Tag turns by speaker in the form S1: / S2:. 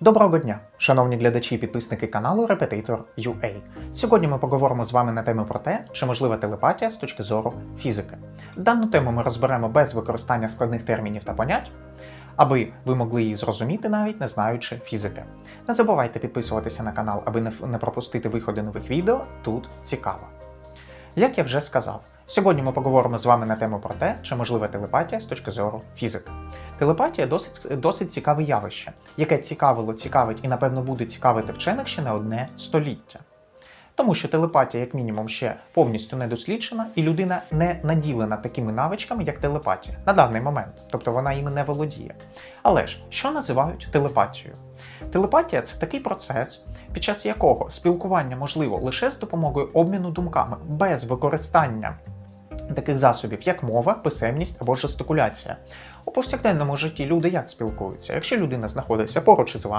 S1: Доброго дня, шановні глядачі і підписники каналу Repetitor.ua. Сьогодні ми поговоримо з вами на тему про те, чи можлива телепатія з точки зору фізики. Дану тему ми розберемо без використання складних термінів та понять, аби ви могли її зрозуміти навіть не знаючи фізики. Не забувайте підписуватися на канал, аби не пропустити виходи нових відео. Тут цікаво. Як я вже сказав, сьогодні ми поговоримо з вами на тему про те, чи можлива телепатія з точки зору фізики. Телепатія досить, досить цікаве явище, яке цікавило, цікавить і, напевно, буде цікавити вчених ще не одне століття. Тому що телепатія, як мінімум, ще повністю не досліджена, і людина не наділена такими навичками, як телепатія на даний момент, тобто вона іми не володіє. Але ж що називають телепатією? Телепатія це такий процес, під час якого спілкування можливо лише з допомогою обміну думками без використання таких засобів, як мова, писемність або жестикуляція. У повсякденному житті люди як спілкуються? Якщо людина знаходиться поруч із вами,